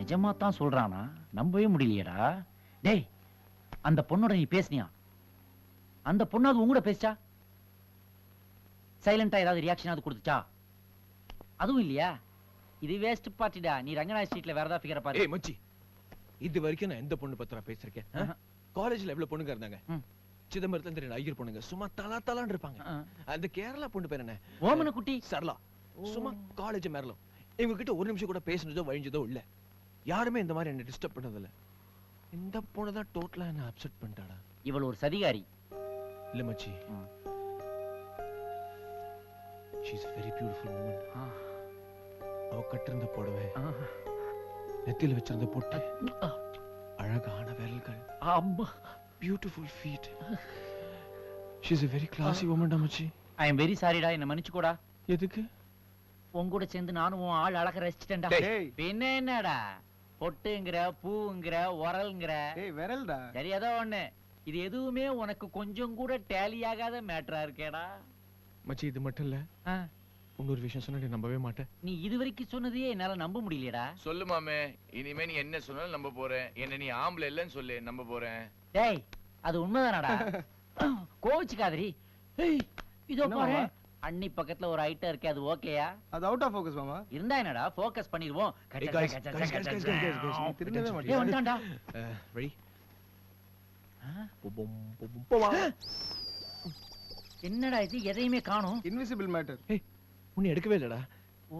நிஜமா தான் சொல்றானா? நம்பவே முடியலையேடா. டேய் அந்த பொண்ணோட நீ பேசுனியா? அந்த பொண்ணு அது உங்கூட பேசிச்சா? சைலண்டா ஏதாவது ரியாக்ஷன் அது கொடுத்துச்சா? அதுவும் இல்லையா? இது வேஸ்ட் பார்ட்டிடா நீ ரங்கநாத ஸ்ட்ரீட்ல வேற ஏதாவது ஃபிகர பாரு. ஏய் மச்சி. இது வரைக்கும் நான் எந்த பொண்ணு பத்திரா பேசிருக்கேன். காலேஜ்ல எவ்வளவு பொண்ணுங்க இருந்தாங்க. சிதம்பரத்துல இருந்து ஐயர் பொண்ணுங்க. சும்மா தலா தலான்னு இருப்பாங்க. அந்த கேரளா பொண்ணு பேர் என்ன? ஓமன குட்டி சரளா. சும்மா காலேஜ் மேரலும் இவங்க கிட்ட ஒரு நிமிஷம் கூட பேசுனதோ வழிஞ்சதோ இல்ல. யாருமே இந்த மாதிரி என்ன டிஸ்டர்ப் பண்ணதில்ல. இந்த பொண்ணு தான் டோட்டலா என்ன அப்செட் பண்ணிட்டாடா. இவள் ஒரு சதிகாரி. இல்ல மச்சி. ஷீஸ் வெரி பியூட்டிஃபுல் உமன் ஆ. அவ கட்டிருந்த புடவை. நெத்தியில வச்சிருந்த பொட்டு அழகான விரல்கள். அம்மா. Beautiful feet she's a very classy woman டா மச்சி. ஐ எம் வெரி சாரிடா என்ன மன்னிச்சுக்கோடா. எதுக்கு? உன் கூட சேர்ந்து நானும் உன் ஆள் அழக ரசிச்சிட்டேன்டா. பின்ன என்னடா? பொட்டுங்கிற பூங்கிற உரல்ங்கிற. டேய் விரல்டா. சரி ஏதோ ஒண்ணு? இது எதுவுமே உனக்கு கொஞ்சம் கூட டேலி ஆகாத மேட்டரா இருக்கேடா. மச்சி இது மட்டும் இல்ல. ஆ, இன்னொரு விஷயம் சொன்னா நீ நம்பவே மாட்டேன் நீ இது வரைக்கும் சொன்னதையே என்னால நம்ப முடியலடா சொல்லு மாமே இனிமே நீ என்ன சொன்னாலும் நம்ப போறேன். என்ன நீ ஆம்பளை இல்லைன்னு சொல்லு நம்ப போறேன். டேய் அது உண்மைதானடா? கோவிச்சுக்காதரி ஏய் இதோ என்ன பாரு. மாமா? அண்ணி பக்கத்துல ஒரு ஐட்டம் இருக்கே அது ஓகேயா அது அவுட் ஆஃப் ஃபோக்கஸ் மாமா இருந்தா என்னடா ஃபோக்கஸ் பண்ணிடுவோம் கச்ச, Hey guys, கச்ச, guys, கச்ச, guys, guys, கச்ச. guys, guys, guys. திருந்தவே Attention, மாட்டேன். ஏய் வந்துட்டான்டா Uh, ready? ஆ? பொபொம், பொபொம், பொவா. என்னடா இது எதையுமே காணும் இன்விசிபிள் மேட்டர் ஏய், உன்னை எடுக்கவே இல்லடா ஓ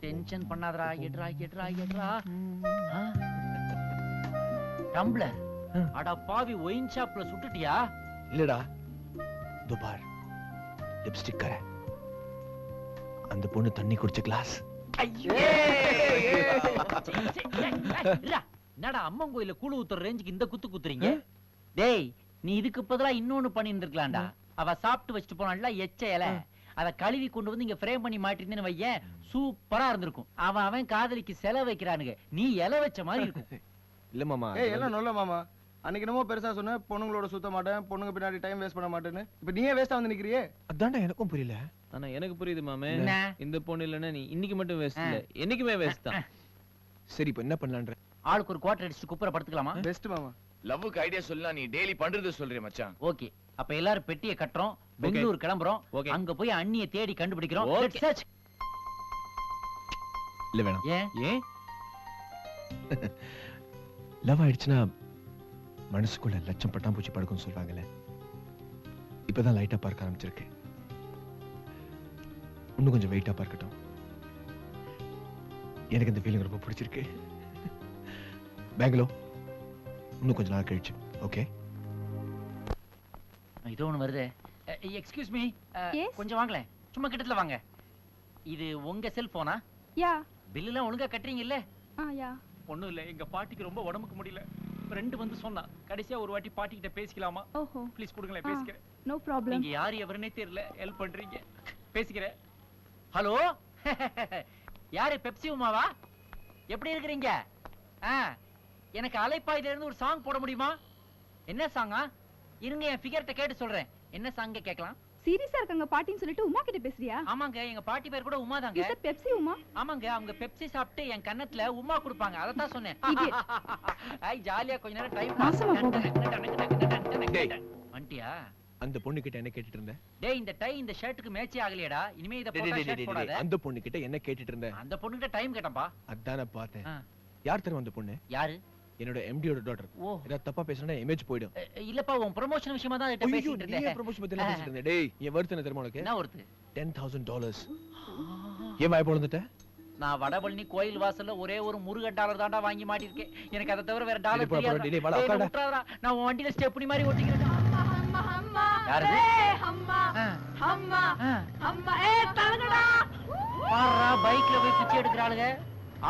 டென்ஷன் பண்ணாதடா எட்ரா எட்ரா எட்ரா ஆ? டம்ளர். அட பாவி ஒயின் ஷாப்ல சுட்டுட்டியா இல்லடா இதோ பார் லிப்ஸ்டிக் கரை. அந்த பொண்ணு தண்ணி குடிச்ச கிளாஸ். என்னடா அம்மன் கோயில கூழு ஊத்துற ரேஞ்சுக்கு இந்த குத்து குத்துறீங்க? டேய் நீ இதுக்கு பதிலா இன்னொன்னு பண்ணி இருந்திருக்கலாம்டா அவ சாப்பிட்டு வச்சுட்டு போனான்ல எச்ச இலை அத கழுவி கொண்டு வந்து இங்க ஃப்ரேம் பண்ணி மாட்டிருந்தேன்னு வையேன் சூப்பரா இருந்திருக்கும். அவன் அவன் காதலிக்கு செலவு வைக்கிறானுங்க. நீ இலை வச்ச மாதிரி இருக்கும். இல்ல மாமா ஏய் எல்லாம் நல்ல மாமா? அன்னைக்கு என்னமோ பெருசா சொன்ன பொண்ணுங்களோட சுத்த மாட்டேன் பொண்ணுங்க பின்னாடி டைம் வேஸ்ட் பண்ண மாட்டேன்னு. இப்போ நீயே வேஸ்டா வந்து நிக்கிறியே? அதான்டா எனக்கும் புரியல. ஆனா எனக்கு புரியுது மாமே? இந்த பொண்ணு இல்லைன்னா நீ இன்னைக்கு மட்டும் வேஸ்ட் இல்ல. என்னைக்குமே வேஸ்ட் தான். சரி இப்போ என்ன பண்ணலான்ற? ஆளுக்கு ஒரு குவார்டர் அடிச்சுட்டு குப்புற படுத்துக்கலாமா? பெஸ்ட் மாமா. லவ்வுக்கு ஐடியா சொல்லலாம் நீ டெய்லி பண்றது சொல்றிய மச்சான். ஓகே. அப்ப எல்லாரும் பெட்டியை கட்டுறோம் பெங்களூர் கிளம்புறோம். அங்க போய் அண்ணிய தேடி கண்டுபிடிக்கிறோம். இல்ல வேணாம். ஏன்? ஏன்? லவ் ஆயிடுச்சுன்னா மனசுக்குள்ள லட்சம் பட்டாம்பூச்சி படுக்கும்னு சொல்றாங்கல்ல இப்பதான் லைட்டா பார்க்க ஆரம்பிச்சிருக்கு. இன்னும் கொஞ்சம் வெயிட்டா பார்க்கட்டும். எனக்கு இந்த ஃபீலிங் ரொம்ப பிடிச்சிருக்கு. பெங்களூர் இன்னும் கொஞ்ச நாள் கழிச்சு ஓகே இதோ ஒண்ணு வருது. Excuse me? கொஞ்சம் வாங்களேன். சும்மா கிட்டத்துல வாங்க. இது உங்க செல்போனா யா. பில்லுலாம் ஒழுங்கா கட்டுறீங்கல்ல? ஆ யா. ஒண்ணும் இல்ல. எங்க பாட்டிக்கு ரொம்ப உடம்புக்கு முடியல. ரெண்டு வந்து சொன்னா கடைசியா ஒரு வாட்டி பாட்டி கிட்ட பேசிக்கலாமா? ஓஹோ. ப்ளீஸ் கொடுங்களேன். பேசிக்கிறேன். நோ ப்ராப்ளம் நீங்க யாரு எவருன்னே தெரியல ஹெல்ப் பண்றீங்க. பேசிக்கிறேன். ஹலோ யாரு பெப்சி உமாவா? எப்படி இருக்கிறீங்க? ஆ எனக்கு அலைப்பாய்ல இருந்து ஒரு சாங் போட முடியுமா? என்ன சாங்கா இருங்க என் ஃபிகர்ட்ட கேட்டு சொல்றேன். என்ன சாங்க கேட்கலாம்? சீரியஸா இருக்காங்க பாட்டின்னு சொல்லிட்டு உமா கிட்ட பேசுறியா? ஆமாங்க எங்க பாட்டி பேர் கூட உமா தாங்க பெப்சி உமா? ஆமாங்க அவங்க பெப்சி சாப்பிட்டு என் கன்னத்துல உமா கொடுப்பாங்க. அதை தான் சொன்னேன். ஐ ஜாலியா கொஞ்ச நேரம் டைம் நாசமா போங்க. டேய். வண்டியா அந்த பொண்ணு கிட்ட என்ன கேட்டுட்டு இருந்த? டேய் இந்த டை இந்த ஷர்ட்டுக்கு மேட்சே ஆகலையேடா. இனிமே இத போட்டா ஷர்ட் போடாத. அந்த பொண்ணு கிட்ட என்ன கேட்டுட்டு இருந்த? அந்த பொண்ணுகிட்ட டைம் கேட்டப்பா அதான பார்த்தேன். யார் தெரியும் அந்த பொண்ணு? யாரு? என்னோட எம்டியோட டாட்டர் ஏதாவது தப்பா பேசினா இமேஜ் போயிடும். இல்லப்பா உன் ப்ரமோஷன் விஷயமா தான் கிட்ட ஐயோ, பேசிட்டு நீயே இருந்தேன் promotion பத்தி எல்லாம் பேசிட்டு இருந்த. டேய், என் worth என்ன தெரியுமா உனக்கு? என்ன ஒருத்து 10,000 dollars. ஏன் வாய் பொளந்துட்ட? நான் வடபழனி கோயில் வாசல்ல ஒரே ஒரு முருகன் டாலர் வாங்கி மாட்டிருக்கேன். எனக்கு அதை தவிர வேற டேய், டாலர் போடா, போடா, தெரியாது டேய், வாடா, உட்காருடா. நான் உன் வண்டியில ஸ்டெப்னி மாதிரி ஓட்டிக்கிறேன் யாரு பாருடா பைக்ல போய் பிச்சை எடுக்கிறாளுங்க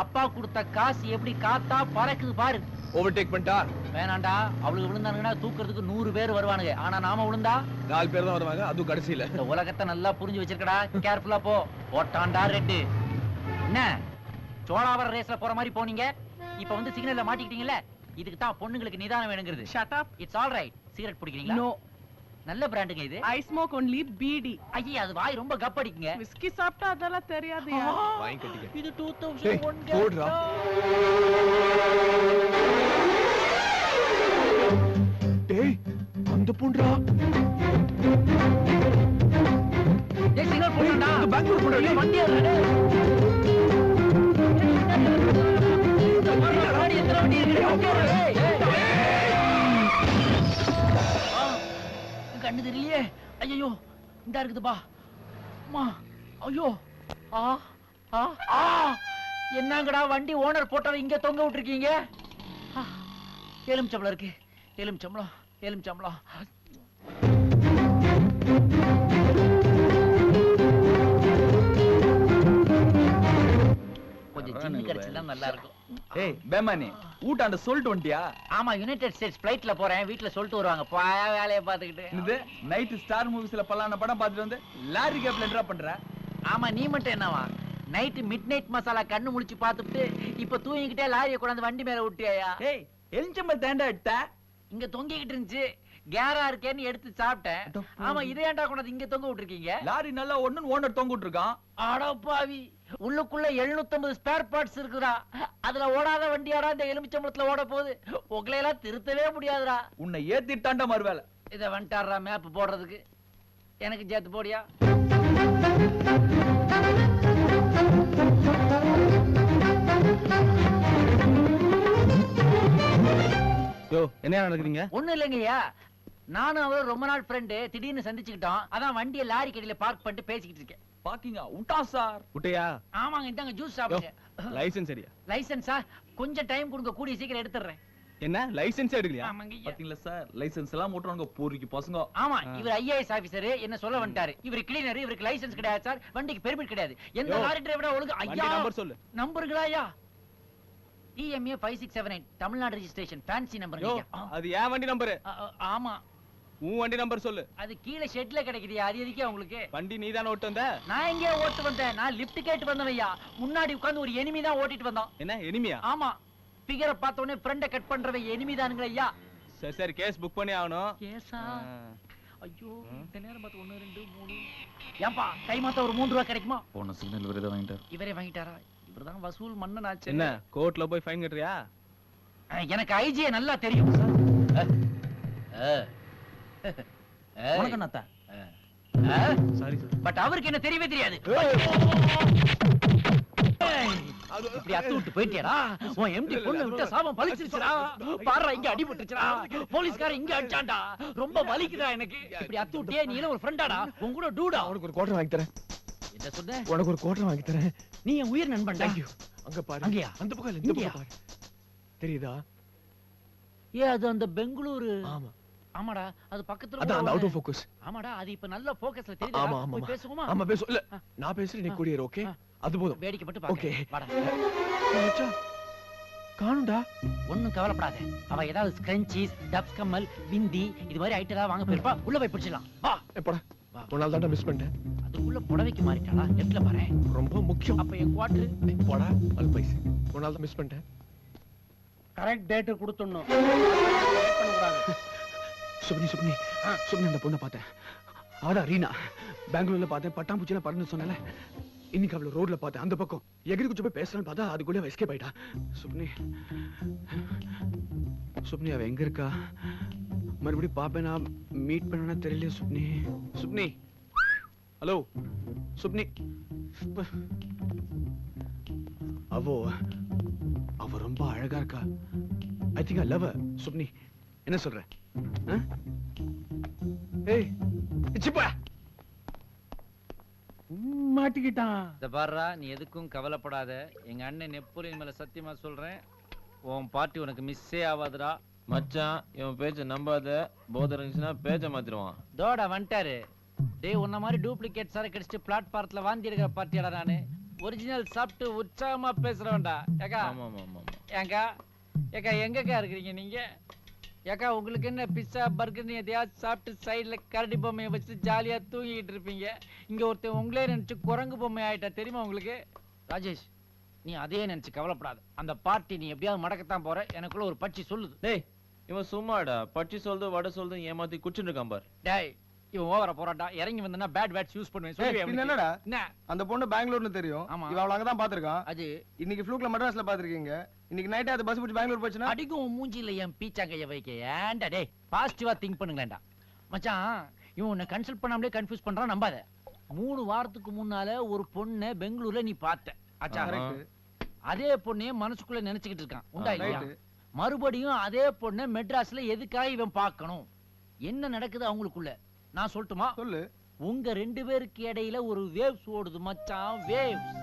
அப்பா கொடுத்த காசு எப்படி காத்தா பறக்குது பாரு. Overtake பண்ணிட்டா? வேணாண்டா. அவளுக்கு விழுந்தானுங்கன்னா தூக்குறதுக்கு நூறு பேர் வருவானுங்க. ஆனா நாம விழுந்தா? நாலு பேர் தான் வருவாங்க, அதுவும் கடைசியில. இந்த உலகத்தை நல்லா புரிஞ்சு வச்சிருக்கடா. கேர்ஃபுல்லா போ. போட்டான்டா ரெட்டு. என்ன? சோழாவர ரேஸ்ல போற மாதிரி போனீங்க? இப்ப வந்து சிக்னல்ல மாட்டிக்கிட்டீங்கல்ல? இதுக்கு தான் பொண்ணுங்களுக்கு நிதானம் வேணுங்கிறது. Shut up it's all right cigarette பிடிக்கிறீங்களா? No நல்ல பிராண்டுங்க இது. ஐ ஸ்மோக் ஒன்லி பீடி ஐயா அது வாய் ரொம்ப கப்படிக்குங்க விஸ்கி சாப்பிட்டா அதெல்லாம் தெரியாதுயா வாங்கி கட்டிக்க. இது டூ டேய், போடுறா. டேய் அந்த சிக்னல் பொண்ணு டேய். வண்டி கண்ணு தெரியலையே ஐயோ இந்த இருக்குதுப்பா அம்மா ஐயோ. ஆ ஆ ஆ. என்னங்கடா வண்டி ஓனர் போட்டவ இங்க தொங்க விட்டுருக்கீங்க? ஆ, எலுமிச்சம்பளம் இருக்கு. எலுமிச்சம்பளம் எலுமிச்சம்பளம் கொஞ்சம் ஜிம்மி கிடைச்சா நல்லா இருக்கும். ஏய் பேமானி ஊட்டாண்ட சொல்லிட்டு வந்துட்டியா? ஆமா யுனைடெட் ஸ்டேட்ஸ் ஃபிளைட்ல போறேன் வீட்ல சொல்லிட்டு வருவாங்க. போயா வேலையை பார்த்துக்கிட்டு. என்னது நைட்டு ஸ்டார் மூவிஸ்ல பல்லான படம் பார்த்துட்டு வந்து லாரி கேப்ல ட்ரா பண்ற? ஆமா நீ மட்டும் என்னவா? நைட்டு மிட் நைட் மசாலா கண்ணு முழிச்சு பார்த்துட்டு இப்ப தூங்கிக்கிட்டே லாரியை கொண்டாந்து வண்டி மேல விட்டியாயா ஏய் எலிச்சம்பல் தேண்டா இட்ட இங்க தொங்கிக்கிட்டு இருந்துச்சு. கேரா இருக்கேன்னு எடுத்து சாப்பிட்டேன். ஆமா இதே ஏன்டா கொண்டாந்து இங்க தொங்க விட்டுருக்கீங்க? லாரி நல்லா ஒண்ணுன்னு ஓனர் தொங்கிட்டு இருக்கான் அடப்பாவி உள்ளுக்குள்ள 750 ஸ்பேர் பார்ட்ஸ் இருக்குடா அதுல ஓடாத வண்டியாடா இந்த எலுமிச்சம்பளத்துல ஓட போகுது. உங்களை எல்லாம் திருத்தவே முடியாதுடா. உன்னை ஏத்திட்டாண்டா மறுவேலை இத வந்துட்டாடுறா மேப் போடுறதுக்கு. எனக்கு சேர்த்து போடியா? யோ என்ன நடக்குறீங்க ஒண்ணும் இல்லைங்கய்யா. நானும் அவரும் ரொம்ப நாள் ஃப்ரெண்டு திடீர்னு சந்திச்சுக்கிட்டோம். அதான் வண்டியை லாரி கடையில பார்க் பண்ணிட்டு பேசிக்கிட்டு இருக்கேன். பாக்கிங்க உண்டா சார்? குட்டையா ஆமாங்க இந்தாங்க ஜூஸ் சாப்பிடுங்க. லைசென்ஸ் சரியா? லைசன்ஸா கொஞ்சம் டைம் கொடுங்க கூடிய சீக்கிரம் எடுத்துறேன் என்ன? லைசென்ஸ் எடுக்கலையா. பாத்தீங்களா சார்? லைசென்ஸ் எல்லாம் ஓட்டுறாங்க போரிக்கு பசங்க. ஆமா இவர் ஐஏஎஸ் ஆபீசர் என்ன சொல்ல வந்துட்டாரு? இவர் கிளீனர் இவருக்கு லைசென்ஸ் கிடையாது சார். வண்டிக்கு பெர்மிட் கிடையாது. எந்த லாரி டிரைவரா ஒழுங்கு ஐயா நம்பர் சொல்லு. நம்பருங்களா ஐயா? T M A five six seven eight Tamil Nadu registration fancy number அது ஏன் வண்டி நம்பரு ஆமா. உன் வண்டி நம்பர் சொல்லு. அது கீழே ஷெட்ல கிடைக்குது அது எதுக்கே உங்களுக்கு? வண்டி நீ தானே ஓட்டு வந்த? நான் எங்கே ஓட்டு வந்தேன். நான் லிஃப்ட் கேட்டு வந்தவையா முன்னாடி உட்கார்ந்து ஒரு எனிமி தான் ஓட்டிட்டு வந்தான். என்ன எனிமியா ஆமா. பிகரை பார்த்த உடனே ஃப்ரெண்ட கட் பண்றவன் எனிமி தானுங்களா ஐயா. சரி சரி கேஸ் புக் பண்ணி ஆகணும். ஆ. ஐயோ இந்த நேரம் பார்த்து ஒண்ணு ரெண்டு மூணு. ஏன்பா கை மாத்த ஒரு மூணு ரூபா கிடைக்குமா? போன சிக்னல் விருதை வாங்கிட்டார். இவரே வாங்கிட்டாரா? இவர்தான் வசூல் மன்னன் ஆச்சு என்ன கோர்ட்ல போய் ஃபைன் கட்டுறியா? எனக்கு ஐஜியை நல்லா தெரியும் உனக்கு சாரி சார் பட் அவருக்கு என்ன தெரியவே தெரியாது. இப்படி அத்து விட்டு போயிட்டியாடா உன் எம்டி பொண்ணு விட்ட சாபம் பழிச்சிருச்சுடா. பாரு இங்க அடிபட்டுச்சுடா. போலீஸ்காரன் இங்க அடிச்சான்டா. ரொம்ப வலிக்குதா எனக்கு. இப்படி அத்து விட்டியே நீ ஒரு ஃப்ரெண்டாடா உன் கூட டூடா உனக்கு ஒரு குவார்டர் வாங்கி தரேன். என்ன சொன்ன? உனக்கு ஒரு குவார்டர் வாங்கி தரேன். நீ என் உயிர் நண்பன்டா. தேங்க்யூ அங்க பாரு. அங்கயா? அந்த பக்கம் இல்ல இந்த இங்கயா? பக்கம் பாரு. தெரியுதா? ஏ அது அந்த பெங்களூரு. ஆமா. ஆமாடா அது பக்கத்துல அதான் அந்த அவுட் ஆஃப் ஃபோக்கஸ் ஆமாடா அது இப்ப நல்ல போக்கஸ்ல ஆமா தெரியுதா ஆமா போய் ஆமா பேசுவோமா? ஆமா பேசு. இல்ல. நான் பேசுறேன் நீ ஆ. கூடியர் ஓகே. அது போதும். வேடிக்கை மட்டும். பாக்க வாடா. ஏய், மச்சான், காணும்டா. ஒண்ணும் கவலைப்படாத. அவ ஏதாவது ஸ்கிரன்ச்சீஸ் டப்ஸ் கம்மல் பிந்தி இது மாதிரி ஐட்டம் ஏதாவது வாங்க போயிருப்பா. உள்ள போய் பிடிச்சிடலாம். வா. எப்படா. ஒரு நாள் தான்டா மிஸ் பண்ணிட்டேன். அதுக்குள்ள புடவைக்கு மாறிட்டாளா? லெஃப்ட்ல பாரு. ரொம்ப முக்கியம். அப்ப என் குவார்டர் போடா. அது பைசு. ஒரு நாள் தான் மிஸ் பண்ணிட்டேன். கரெக்ட் டேட் கொடுத்துடணும். சுப்னி சுப்னி சுப்னி அந்த பொண்ணை பார்த்தேன் அவடா ரீனா பெங்களூர்ல பார்த்தேன் பட்டாம்பூச்சியில பறந்து சொன்னல இன்னைக்கு அவளை ரோட்ல பார்த்தேன் அந்த பக்கம் எகிரி குச்சி போய் பேசலான்னு பார்த்தா அதுக்குள்ளே எஸ்கேப் ஆயிட்டா சுப்னி சுப்னி அவ எங்க இருக்கா மறுபடியும் பாப்பேனா மீட் பண்ணனா தெரியல சுப்னி சுப்னி ஹலோ சுப்னி அவோ அவ ரொம்ப அழகா இருக்கா ஐ திங்க் ஐ லவ் சுப்னி என்ன சொல்ற ஆ? ஏய் சிப்பா மாட்டிக்கிட்டான். இந்த பாருடா நீ எதுக்கும் கவலைப்படாத. எங்க அண்ணன் நெப்போலியன் மேல சத்தியமா சொல்றேன். உன் பார்ட்டி உனக்கு மிஸ்ஸே ஆகாதுடா மச்சான் இவன் பேச்ச நம்பாத. போதை இருந்துச்சுன்னா பேச்ச மாத்திருவான் தோடா வந்துட்டாரு. டேய் உன்ன மாதிரி டூப்ளிகேட் சார கடிச்சிட்டு பிளாட்பாரத்துல வாந்தி எடுக்கிற பார்ட்டியாடா நானு. ஒரிஜினல் சாப்பிட்டு உற்சாகமா பேசுறவன்டா. ஏக்கா. ஆமா ஆமா ஆமா. ஏங்கா ஏக்கா எங்கக்கா இருக்கிறீங்க நீங்க? ஏக்கா உங்களுக்கு என்ன பிஸ்ஸா பர்கர் எதையாவது சாப்பிட்டு சைடுல கரடி பொம்மையை வச்சு ஜாலியா தூங்கிட்டு இருப்பீங்க? இங்க ஒருத்தன் உங்களே நினைச்சு குரங்கு பொம்மை ஆயிட்டா தெரியுமா உங்களுக்கு? ராஜேஷ் நீ அதே நினைச்சு கவலைப்படாத. அந்த பார்ட்டி நீ எப்படியாவது மடக்கத்தான் போற. எனக்குள்ள ஒரு பட்சி சொல்லுது. டேய் இவன் சும்மாடா. பச்சி சொல்றது வடை சொல்றது ஏமாத்தி குடிச்சுட்டு இருக்கான் பார். டேய் இவன் ஓவரா போறான்டா. இறங்கி வந்தனா பேட் வேட்ஸ் யூஸ் பண்ணுவேன். சொல்லுவேன். என்னடா? என்ன? அந்த பொண்ணு பெங்களூர்னு தெரியும். ஆமா. இவ அவள அங்கதான் பாத்திருக்கான் அது இன்னைக்கு ஃப்ளூக்ல மெட்ராஸ்ல பாத்திருக்கீங்க இன்னைக்கு நைட்டே அது பஸ் பிடிச்சி பெங்களூர் போச்சுன்னா? அடிக்கும் மூஞ்சில என் பீச்சாங்கைய வைக்க ஏன்டா டேய் பாசிட்டிவா திங்க் பண்ணுங்களேன்டா. மச்சான் இவன் உன்னை கன்சல்ட் பண்ணாமலே கன்ஃபியூஸ் பண்றான் நம்பாத. மூணு வாரத்துக்கு முன்னால ஒரு பொண்ணை பெங்களூர்ல நீ பார்த்த. ஆச்சா கரெக்ட் அதே பொண்ணே மனசுக்குள்ள நினைச்சுக்கிட்டு இருக்கான். உண்டா இல்லையா? மறுபடியும் அதே பொண்ணை மெட்ராஸ்ல எதுக்காக இவன் பார்க்கணும்? என்ன நடக்குது அவங்களுக்குள்ள? நான் சொல்லட்டுமா? சொல்லு. உங்க ரெண்டு பேருக்கு இடையில ஒரு வேவ்ஸ் ஓடுது மச்சான் வேவ்ஸ்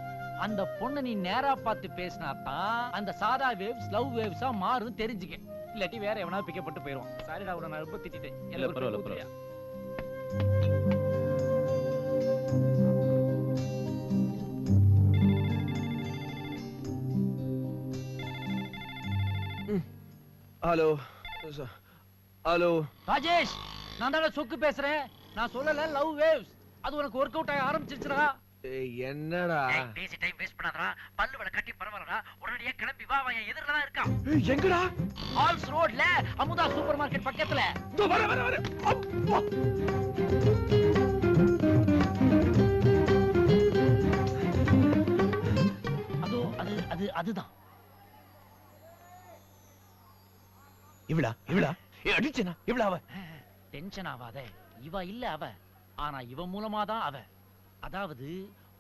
அந்த பொண்ணை நீ நேரா பார்த்து பேசினா தான் அந்த சாதா வேவ்ஸ் லவ் வேவ்ஸா மாறும் தெரிஞ்சுக்க. இல்லாட்டி வேற எவனாவது பிக்கப்பட்டு போயிடும் சாரிடா உன நான் ரொம்ப திட்டிட்டேன். இல்ல, பரவாயில்ல? Hello hello. ராஜேஷ் நான் தானே சொக்கு பேசுறேன்? நான் சொல்லல லவ் வேவ்ஸ் அது உனக்கு ஒர்க் அவுட் ஆக ஆரம்பிச்சிருச்சுடா. என்னடா? பேசி டைம் வேஸ்ட் பண்ணாதடா. பல்லு வட கட்டி பரவாயில்லடா. உடனடியா கிளம்பி வா அவன் எதிரில தான் இருக்கான். எங்கடா? ஹால்ஸ் ரோட்ல அமுதா சூப்பர் மார்க்கெட் பக்கத்துல. இதோ வர வர வர. அப்பா. அதோ அது அது அதுதான். இவளா? இவளா? ஏ அடிச்சனா? இவளா அவ? டென்ஷன் ஆகாத இவ இல்ல அவ. ஆனா இவ மூலமா தான் அவ. அதாவது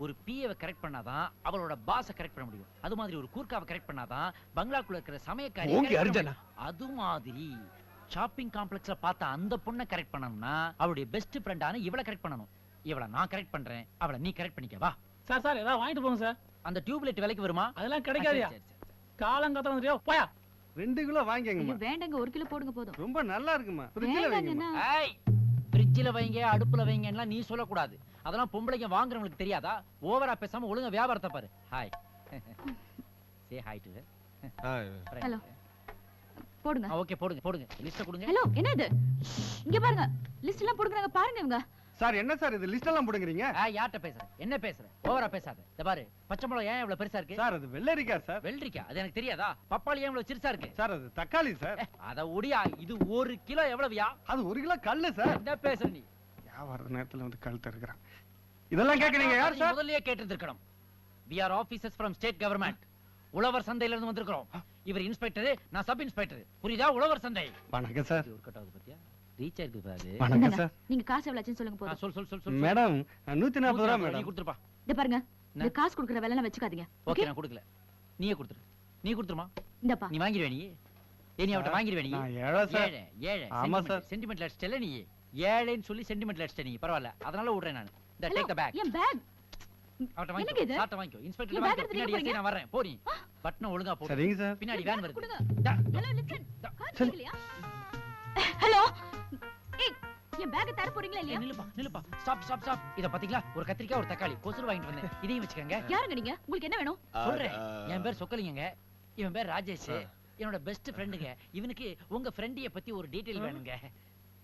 ஒரு பிஏவை கரெக்ட் பண்ணாதான் அவளோட பாஸ கரெக்ட் பண்ண முடியும். அது மாதிரி ஒரு கூர்க்காவை கரெக்ட் பண்ணாதான் பங்களாக்குள்ள இருக்கிற சமயக்காரி அது மாதிரி ஷாப்பிங் காம்ப்ளெக்ஸ்ல பார்த்த அந்த பொண்ணை கரெக்ட் பண்ணணும்னா அவளுடைய பெஸ்ட் ஃப்ரெண்டான இவளை கரெக்ட் பண்ணணும். இவளை நான் கரெக்ட் பண்றேன். அவளை நீ கரெக்ட் பண்ணிக்க வா. சார் சார் ஏதாவது வாங்கிட்டு போங்க சார். அந்த டியூப்லைட் விலைக்கு வருமா? அதெல்லாம் கிடைக்காதியா. காலங்காத்தம் வந்துட்டியா? போயா. ரெண்டு கிலோ வாங்கிக்கங்கம்மா. வேண்டாங்க. ஒரு கிலோ போடுங்க போதும். ரொம்ப நல்லா இருக்குமா. ஃப்ரிட்ஜில் ஏய் ஃப்ரிட்ஜில் வைங்க அடுப்புல வைங்கலாம் நீ சொல்லக்கூடாது. அதெல்லாம் பொம்பளைங்க வாங்குறவங்களுக்கு தெரியாதா? ஓவரா பேசாம ஒழுங்கா வியாபாரத்தை பாரு. Hi say hi to Hello. போடுங்க. ஓகே போடுங்க போடுங்க. லிஸ்ட் கொடுங்க. ஹலோ என்ன இது இங்க பாருங்க. லிஸ்ட் எல்லாம் போடுறாங்க பாருங்க இவங்க. சார் என்ன சார் இது? லிஸ்ட் எல்லாம் போடுங்கறீங்க? ஆ யார்கிட்ட பேசுற? என்ன பேசுற? ஓவரா பேசாத. இந்த பாரு. பச்சை மிளகா ஏன் இவ்வளவு பெருசா இருக்கு? சார் அது வெள்ளரிக்காய் சார் வெள்ளரிக்கா? அது எனக்கு தெரியாதா? பப்பாளி ஏன் இவ்வளவு சிறுசா இருக்கு? சார் அது தக்காளி சார் அத ஒடியா. இது ஒரு கிலோ எவ்வளவுயா? அது ஒரு கிலோ கல்லு சார் என்ன பேசுற நீ? வியாபார நேரத்துல வந்து கழுத்து இருக்கிறான் இதெல்லாம் கேக்குறீங்க யார் நீ சார் முதல்லயே கேட்டிருந்திருக்கணும். We are officers from state government. உழவர் சந்தையில இருந்து வந்திருக்கிறோம். இவர் இன்ஸ்பெக்டர் நான் சப் இன்ஸ்பெக்டர். புரியுதா உழவர் சந்தை? வணக்கம் சார். இது ஒரு கட்டாவது பத்தியா? ரீச் ஆயிருக்கு பாரு. வணக்கம். சார். நீங்க காசு எவ்வளவு சொல்லுங்க போதும். சொல் சொல் சொல் சொல் மேடம் நூத்தி நாற்பது ரூபா நீ மேடம் கொடுத்துருப்பா. இந்த பாருங்க. இந்த காசு கொடுக்குற வேலை எல்லாம் வச்சுக்காதீங்க. ஓகே நான் கொடுக்கல. நீயே கொடுத்துரு. நீ கொடுத்துருமா? இந்தப்பா. நீ வாங்கிடுவே நீ? ஏ நீ அவட்ட வாங்கிடுவே நீ? ஏழை சார். ஏழை ஆமா சார். சென்டிமெண்ட்ல அடிச்சிட்டல நீ? ஏழைன்னு சொல்லி சென்டிமெண்ட்ல அடிச்சிட்ட நீ. பரவாயில்ல. அதனால விடுறேன் நான். இந்த டேக் த பேக் என் பேக் அவட்ட இது? சாட்ட வாங்கிக்கோ. இன்ஸ்பெக்டர் எடுத்துட்டு பின்னாடி நான் வரேன் போ நீ பட்டனை ஒழுங்கா போடு. சரிங்க சார். பின்னாடி வேன் வருது. ஹலோ லிசன் இல்லையா? ஹலோ. ஏய் என் பேக் தர போறீங்களா இல்லையா? நில்லுப்பா நில்லுப்பா. ஸ்டாப் ஸ்டாப் ஸ்டாப் இத பாத்தீங்களா? ஒரு கத்திரிக்காய் ஒரு தக்காளி. கொசுறு வாங்கிட்டு வந்தேன். இதையும் வச்சுக்கோங்க. யாருங்க நீங்க? உங்களுக்கு என்ன வேணும்? சொல்றேன். என் பேர் சொக்கலிங்க இவன் பேர் ராஜேஷ். என்னோட பெஸ்ட் ஃப்ரெண்டுங்க இவனுக்கு உங்க ஃப்ரெண்டிய பத்தி ஒரு டீடைல் வேணுங்க.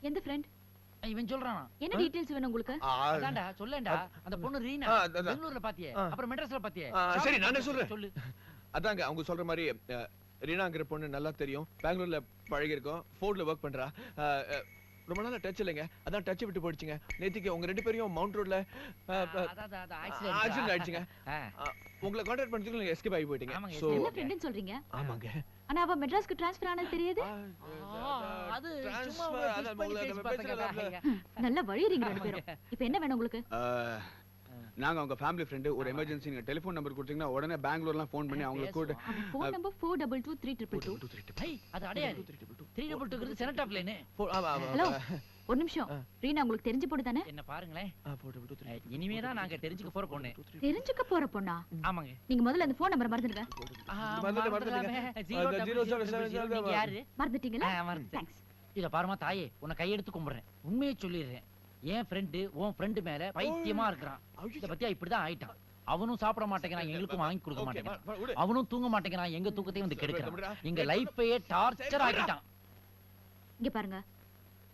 எந்த ஃப்ரெண்ட் இவன் சொல்றான்? என்ன டீடைல்ஸ் வேணும் உங்களுக்கு? அதான்டா சொல்லேன்டா. அந்த பொண்ணு ரீனா. பெங்களூர்ல பாத்தியே. அப்புறம் மெட்ராஸ்ல பாத்தியே. சரி, நானே சொல்றேன். சொல்லு. அதாங்க அவங்க சொல்ற மாதிரி ரீனாங்கிற பொண்ணு நல்லா தெரியும். பெங்களூர்ல பழகி இருக்கோம் ஃபோர்ட்ல ஒர்க் பண்றா ரொம்ப நாளா டச் இல்லைங்க. அதான் டச் விட்டு போயிடுச்சுங்க. நேத்திக்கு உங்க ரெண்டு பேரையும் மவுண்ட் ரோட்ல ஆக்சிடென்ட் ஆயிடுச்சுங்க. உங்களை கான்டாக்ட் நீங்க எஸ்கேப் ஆகி போயிட்டீங்க. ஆமாங்க, சோ escape என்ன ஃப்ரெண்ட்னு சொல்றீங்க? ஆமாங்க. ஆனா அவ மெட்ராஸ்க்கு ட்ரான்ஸ்ஃபர் ஆனது தெரியுது? அது சும்மா பேசி நம்ம நல்லா வழியறீங்க ரெண்டு பேரும். இப்போ என்ன வேணும் உங்களுக்கு? நாங்க அவங்க ஃபேமிலி ஃப்ரெண்டு ஒரு எமர்ஜென்சி நீங்க டெலிஃபோன் நம்பர் கொடுத்தீங்கன்னா உடனே பெங்களூர்லாம் ஃபோன் பண்ணி அவங்களை கூட phone number four double two three triple two ஐய், அது அடையாது. த்ரீ டபுள் டூ செனட் ஆஃப் லைனு ஹலோ ஒரு நிமிஷம். ரீனா உங்களுக்கு தெரிஞ்சு போடு தானே? என்ன பாருங்களேன். இனிமே தான் நாங்க தெரிஞ்சுக்க போற பொண்ணு. தெரிஞ்சுக்க போற பொண்ணா? ஆமாங்க. நீங்க முதல்ல அந்த நம்பர் மறந்துடுங்க. மறந்துட்டீங்களா. தேங்க்ஸ் இத பாருமா தாயே உன்னை கையெடுத்து கும்பிடுறேன். உண்மையை சொல்லிடுறேன். என் ஃப்ரெண்டு உன் ஃப்ரெண்டு மேல பைத்தியமா இருக்கிறான். இத பத்தியா இப்படிதான் ஆயிட்டான்? அவனும் சாப்பிட மாட்டேங்கிறான் எங்களுக்கும் வாங்கி கொடுக்க மாட்டேங்கிறான். அவனும் தூங்க மாட்டேங்கிறான் எங்க தூக்கத்தையும் வந்து கெடுக்கிறான். எங்க லைஃபையே டார்ச்சர் ஆக்கிட்டான். இங்க பாருங்க.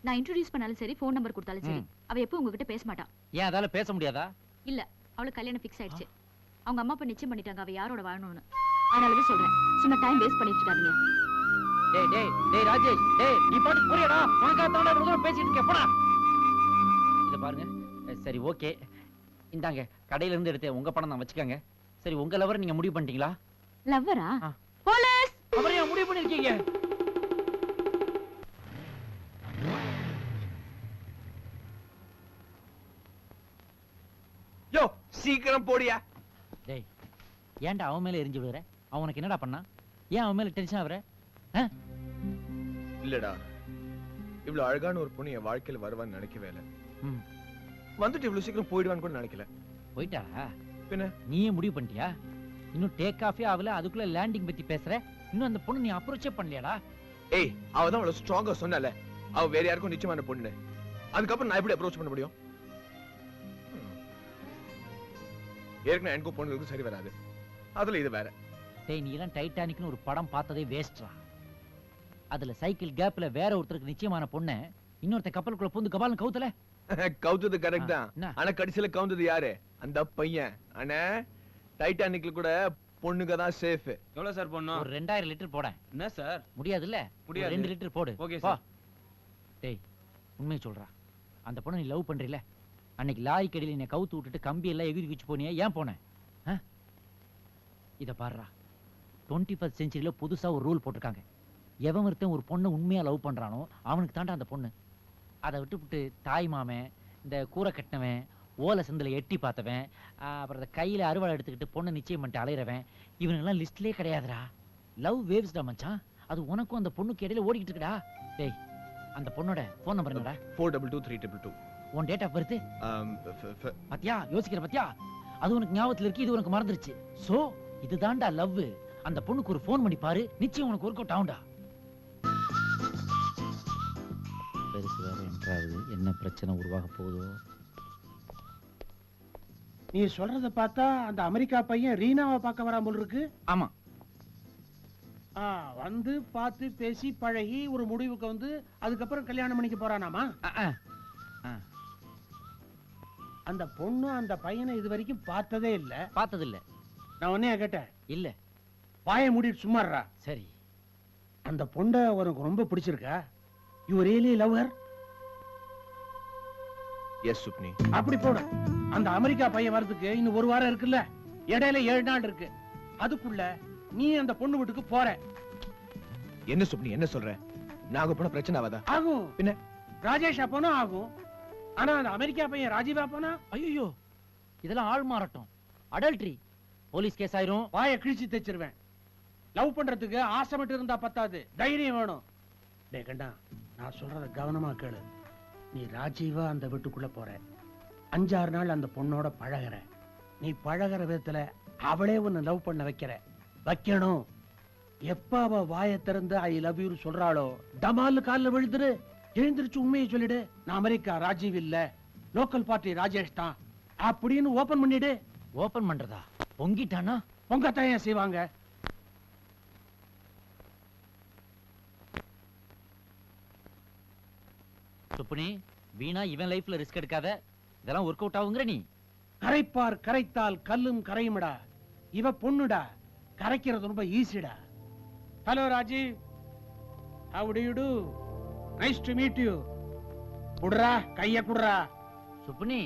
நான் இன்ட்ரோடியூஸ் பண்ணாலும் சரி ஃபோன் நம்பர் கொடுத்தாலும் சரி அவ எப்போ உங்ககிட்ட பேச மாட்டான் ஏன் அதால பேச முடியாதா? இல்ல அவளுக்கு கல்யாணம் ஃபிக்ஸ் ஆயிடுச்சு. அவங்க அம்மா அப்பா நிச்சயம் பண்ணிட்டாங்க அவ யாரோட வாழணும்னு. அதனாலதான் சொல்றேன் சும்மா டைம் வேஸ்ட் பண்ணிட்டு இருக்காதீங்க. டேய் டேய் டேய் ராஜேஷ் டேய் நீ பாட்டு புரியடா. உனக்காக தாண்டா இவ்வளவு பேசிட்டு இருக்க போடா. பாருங்க. அஹ், சரி ஓகே. இந்தாங்க கடையில இருந்து எடுத்தேன் உங்க பணம் தான் வச்சுக்கோங்க. சரி உங்க லவர் நீங்க முடிவு பண்ணிட்டீங்களா? லவ்வரா. போலீஸ் ஏன் முடிவு பண்ணிருக்கீங்க? யோ சீக்கிரம் போடியா. டேய் ஏன்டா அவன் மேல எரிஞ்சு விடுற அவனுக்கு என்னடா பண்ணா? ஏன் அவன் மேல டென்ஷன் ஆகுற இல்லடா. இவ்வளவு அழகான ஒரு பொண்ணு என் வாழ்க்கையில வருவான்னு நினைக்கவே இல்லை. ம். வந்துட்டு இவ்வளவு சீக்கிரம் போயிடுவான்னு கூட நினைக்கல. போயிட்டா? பின்ன? நீயே முடிவு பண்ணிட்டியா? இன்னும் டேக் ஆஃபே ஆகல அதுக்குள்ள லேண்டிங் பத்தி பேசுற? இன்னும் அந்த பொண்ணு நீ அப்ரோச்சே பண்ணலையாடா? ஏய் அவ தான் அவ்வளவு ஸ்ட்ராங்கா சொன்னல. அவ வேற யாருக்கும் நிச்சயமான பொண்ணு அதுக்கப்புறம் நான் எப்படி அப்ரோச் பண்ண முடியும்? ஏற்கனவே எனக்கும் பொண்ணுக்கும் சரி வராது. அதுல இது வேற. டேய் நீ எல்லாம் டைட்டானிக்னு ஒரு படம் பார்த்ததே வேஸ்ட்ரா அதுல சைக்கிள் கேப்ல வேற ஒருத்தருக்கு நிச்சயமான பொண்ணு இன்னொருத்த கப்பலுக்குள்ள பூந்து கபால்னு கவுத்தல. கவுத்தது கரெக்ட் தான்? ஆனா கடைசியில கவுந்தது யாரு? அந்த பையன். அண்ணா டைட்டானிக்ல கூட பொண்ணுங்க தான் சேஃப் எவ்வளவு சார் பண்ணும் ஒரு ரெண்டாயிரம் லிட்டர் போட. என்ன சார் முடியாதுல்ல? ஒரு முடியாது. ரெண்டு லிட்டர் போடு. ஓகே. சார் டேய் உண்மையை சொல்றா. அந்த பொண்ணை நீ லவ் பண்றீல அன்னைக்கு லாரி கடையில் என்னை கவுத்து விட்டுட்டு கம்பியெல்லாம் எகுதி வச்சு போனியா ஏன் போனேன் ஆ? பாடுறா டுவெண்ட்டி ஃபஸ்ட் செஞ்சுரியில் புதுசாக ஒரு ரூல் போட்டிருக்காங்க. எவன் ஒருத்தன் ஒரு பொண்ணை உண்மையாக லவ் பண்ணுறானோ அவனுக்கு தாண்டா அந்த பொண்ணு. அதை விட்டுவிட்டு தாய் மாமன் இந்த கூரை கட்டினவன் ஓலை செந்தில் எட்டி பார்த்தவன் அப்புறம் அதை கையில் அறுவாள் எடுத்துக்கிட்டு பொண்ணை நிச்சயம் பண்ணிட்டு அலையிறவன் இவனுங்கெல்லாம் லிஸ்ட்லேயே கிடையாதுடா. லவ் வேவ்ஸ்டா மச்சான். அது உனக்கும் அந்த பொண்ணுக்கு இடையில ஓடிக்கிட்டு இருக்குடா. டேய் அந்த பொண்ணோட ஃபோன் நம்பர் என்னடா? Four double two three double two உன் டேட் ஆஃப் பர்த் பாத்தியா? யோசிக்கிற பாத்தியா? அது உனக்கு ஞாபகத்துல இருக்கு இது உனக்கு மறந்துருச்சு. சோ இதுதான்டா லவ் அந்த பொண்ணுக்கு ஒரு ஃபோன் பண்ணி பாரு. நிச்சயம் உனக்கு ஒர்க் அவுட் ஆகும்டா. பெருசு வேற என்றாவது என்ன பிரச்சனை உருவாக போகுதோ? நீ சொல்றத பார்த்தா அந்த அமெரிக்கா பையன் ரீனாவை பார்க்க வராம போல இருக்கு. ஆமா. ஆ, வந்து பார்த்து பேசி பழகி ஒரு முடிவுக்கு வந்து அதுக்கப்புறம் கல்யாணம் பண்ணிக்க போறானாமா. அந்த பொண்ணு அந்த பையனை இது வரைக்கும் பார்த்ததே இல்ல. பார்த்தது இல்ல நான் உன்னைய கேட்டேன்? இல்ல. வாயை மூடிட்டு சும்மாடுறா சரி. அந்த பொண்ணை உனக்கு ரொம்ப பிடிச்சிருக்கா? You really love her yes சுப்னி அப்படி போடு. அந்த அமெரிக்கா பையன் வரதுக்கு இன்னும் ஒரு வாரம் இருக்குல்ல? இடையில ஏழு நாள் இருக்கு. அதுக்குள்ள நீ அந்த பொண்ணு வீட்டுக்கு போற. என்ன சுப்னி என்ன சொல்ற? நாங்க போன பிரச்சனை ஆகாதா? ஆகும். பின்ன? ராஜேஷ் அப்பனா ஆகும். ஆனா அந்த அமெரிக்கா பையன் ராஜீவா போனா? ஐயோ இதெல்லாம் ஆள் மாறட்டும். அடல்ட்ரி போலீஸ் கேஸ் ஆயிரும். வாயை கிழிச்சு தைச்சிருவேன் லவ் பண்றதுக்கு ஆசைப்பட்டு இருந்தா பத்தாது. தைரியம் வேணும். டே கண்டா நான் சொல்றத கவனமா கேளு. நீ ராஜீவா அந்த வீட்டுக்குள்ள போற. அஞ்சாறு நாள் அந்த பொண்ணோட பழகுற. நீ பழகுற விதத்துல அவளே உன்னை லவ் பண்ண வைக்கிற. வைக்கணும். எப்ப அவ வாயை திறந்து ஐ லவ் யூ சொல்றாளோ டமால் கால்ல விழுந்துரு. எழுந்திருச்சு உண்மையை சொல்லிடு. நான் அமெரிக்கா ராஜீவ் இல்ல. லோக்கல் பார்ட்டி ராஜேஷ் தான். அப்படின்னு ஓபன் பண்ணிடு. ஓபன் பண்றதா? பொங்கிட்டானா? உங்க தான் செய்வாங்க? சுப்புனி வீணா இவன் லைஃப்ல ரிஸ்க் எடுக்காத. இதெல்லாம் ஒர்க் அவுட் ஆகுங்கிற நீ. கரைப்பார் கரைத்தால் கல்லும் கரையுமடா. இவ பொண்ணுடா. கரைக்கிறது ரொம்ப ஈஸிடா hello Rajiv. How do you do? Nice to meet you குடுறா கைய குடுறா. சுப்புனி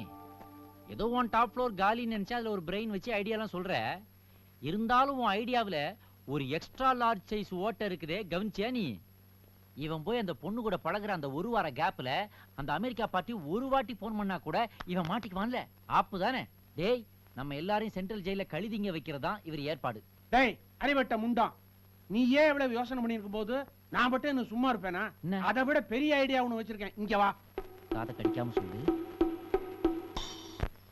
ஏதோ உன் டாப் ஃப்ளோர் காலின்னு நினைச்சா அதுல ஒரு பிரெயின் வச்சு ஐடியாலாம் சொல்ற. இருந்தாலும் உன் ஐடியாவுல ஒரு எக்ஸ்ட்ரா லார்ஜ் சைஸ் ஓட்டை இருக்குதே கவனிச்சியா நீ? இவன் போய் அந்த பொண்ணு கூட பழகுற அந்த ஒரு வார கேப்ல அந்த அமெரிக்கா பார்ட்டி ஒரு வாட்டி போன் பண்ணா கூட இவன் மாட்டிக்குவான்ல? ஆப்பு தானே? டேய் நம்ம எல்லாரையும் சென்ட்ரல் ஜெயில கழுதிங்க வைக்கிறதா இவர் ஏற்பாடு. டேய் அறிவட்ட முண்டான் நீ ஏன் இவ்வளவு யோசனை பண்ணிருக்கும் போது நான் மட்டும் இன்னும் சும்மா இருப்பேனா? என்ன? அதை விட பெரிய ஐடியா ஒண்ணு வச்சிருக்கேன். இங்க வா. காதை கடிக்காம சொல்லு.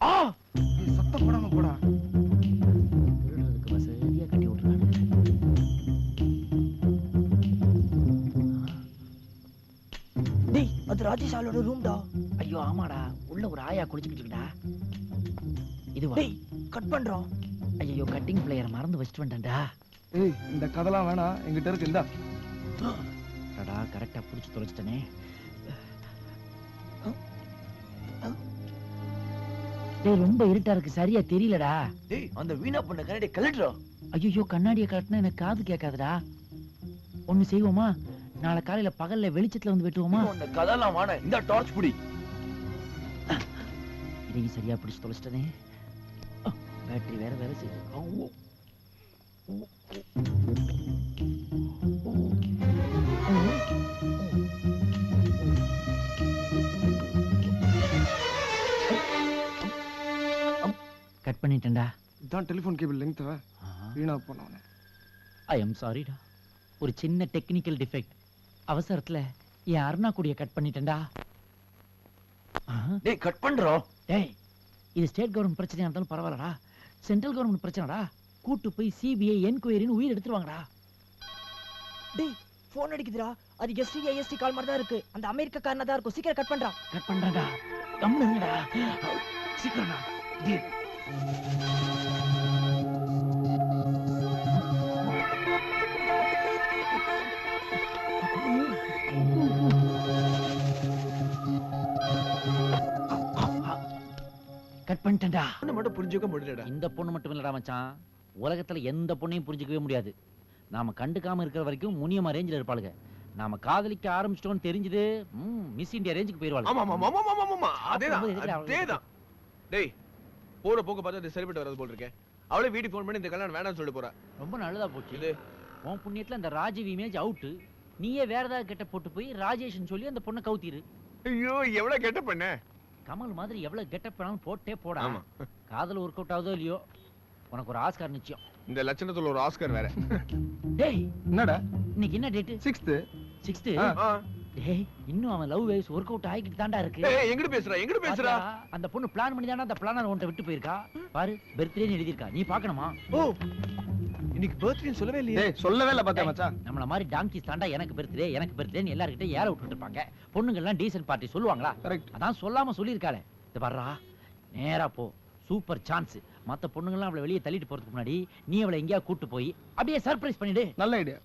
ஆ! சத்தம் போடாம போடா. அது ராஜேஷ் ஆளோட ரூம்டா ஐயோ ஆமாடா. உள்ள ஒரு ஆயா குளிச்சுக்கிட்டு இருக்குடா இதுவா கட் பண்றோம். ஐயோ கட்டிங் பிளேயரை மறந்து வச்சுட்டு வந்துட்டேன்டா. ஏய் இந்த கதெல்லாம் வேணாம். எங்கிட்ட இருக்கு இந்தா. அடடா கரெக்டா புடிச்சு தொலைச்சிட்டனே. டேய் ரொம்ப இருட்டா இருக்கு சரியா தெரியலடா. டேய் அந்த வீணா பண்ண கண்ணாடி கலட்டுறா ஐயோ கண்ணாடியை காட்டினா எனக்கு காது கேட்காதுடா. ஒண்ணு செய்வோமா? நாளை காலையில பகல்ல வெளிச்சத்துல வந்து வெட்டுவோமா? அந்த கதெல்லாம் வாண இந்த டார்ச் புடி. இதையும் சரியா பிடிச்சு தொலைச்சிட்டனே. பேட்டரி வேற வேலை செய்யுது பண்ணிட்டேன்டா. இதான் டெலிஃபோன் கேபிள் லெங்க் வீணா போனவனே. ஐ எம் சாரிடா ஒரு சின்ன டெக்னிக்கல் டிஃபெக்ட் அவசரத்துல என் அருணா கூடிய கட் பண்ணிட்டேன்டா டேய் கட் பண்றோம். டேய் இது ஸ்டேட் கவர்மெண்ட் பிரச்சனையா இருந்தாலும் பரவாயில்லடா. சென்ட்ரல் கவர்மெண்ட் பிரச்சனைடா. கூட்டு போய் சிபிஐ என்கொயரின்னு உயிர் எடுத்துருவாங்கடா. டேய் போன் அடிக்குதுடா. அது எஸ்டி ஐஎஸ்டி கால் மாதிரி தான் இருக்கு. அந்த அமெரிக்கா காரனா தான் இருக்கும். சீக்கிரம் கட் பண்றான். கட் பண்றேன்டா. சீக்கிரம்டா. டேய். கட் பண்ணிட்டேன்டா. பொண்ணு மட்டும் புரிஞ்சுக்க முடியலடா. இந்த பொண்ணு மட்டும் இல்லடா மச்சான். உலகத்துல எந்த பொண்ணையும் புரிஞ்சுக்கவே முடியாது. நாம கண்டுக்காம இருக்கிற வரைக்கும் முனியமா ரேஞ்சில இருப்பாளுங்க. நாம காதலிக்க ஆரம்பிச்சிட்டோம்னு தெரிஞ்சது மிஸ் இந்தியா ரேஞ்சுக்கு போயிருவாங்க ஆமா ஆமா ஆமா ஆமா ஆமா அதேதான் சாப்பிடும்போது எதுக்குடா அவளை அதேதான் டேய் போற போக்கு பார்த்தா அது சரிபட்டு வரது போல் இருக்கேன் அவளே வீட்டுக்கு ஃபோன் பண்ணி இந்த கல்யாணம் வேணாம்னு சொல்லிட்டு போறா. ரொம்ப நல்லதா போச்சு. இது? உன் புண்ணியத்துல அந்த ராஜீவ் இமேஜ் அவுட்டு நீயே வேற ஏதாவது கெட்ட போட்டு போய் ராஜேஷ்னு சொல்லி அந்த பொண்ணை கவுத்திரு. ஐயோ எவ்வளவு கெட்ட பண்ண? கமல் மாதிரி எவ்வளவு கெட்ட பண்ணாலும் போட்டே போடா. காதல் ஒர்க் அவுட் ஆகுதோ இல்லையோ? உனக்கு ஒரு ஆஸ்கார் நிச்சயம். இந்த லட்சணத்துல ஒரு ஆஸ்கார் வேற. டேய் என்னடா? இன்னைக்கு என்ன டேட் 6th 6th ஏய் இன்னும் அவன் லவ் வேவ்ஸ் ஒர்க் அவுட் ஆகிட்டு தான்டா இருக்கு. ஏய் எங்கட பேசுற? பேசுறா? அந்த பொண்ணு பிளான் பண்ணி அந்த பிளானர் உன்ட்ட விட்டு போயிருக்கா. பாரு பர்த்டேன்னு எழுதி இருக்கா நீ பாக்கணுமா ஓ இன்னைக்கு பர்த்டே சொல்லவே இல்லையே. சொல்லவே இல்ல பாத்தே மச்சான். நம்மள மாதிரி டாங்கிஸ் தாண்டா எனக்கு பர்த்டே எனக்கு பர்த்டேன்னு எல்லார்கிட்ட ஏற விட்டு இருப்பாங்க பொண்ணுங்க எல்லாம் டீசன்ட் பார்ட்டி சொல்லுவாங்களா? கரெக்ட் அதான் சொல்லாம சொல்லிருக்காளே இது வர்றா நேரா போ. சூப்பர் சான்ஸ் மத்த பொண்ணுங்க எல்லாம் அவளை வெளியே தள்ளிட்டு போறதுக்கு முன்னாடி நீ அவளை எங்கேயா கூட்டு போய் அப்படியே சர்ப்ரைஸ் பண்ணிடு. நல்ல ஐடியா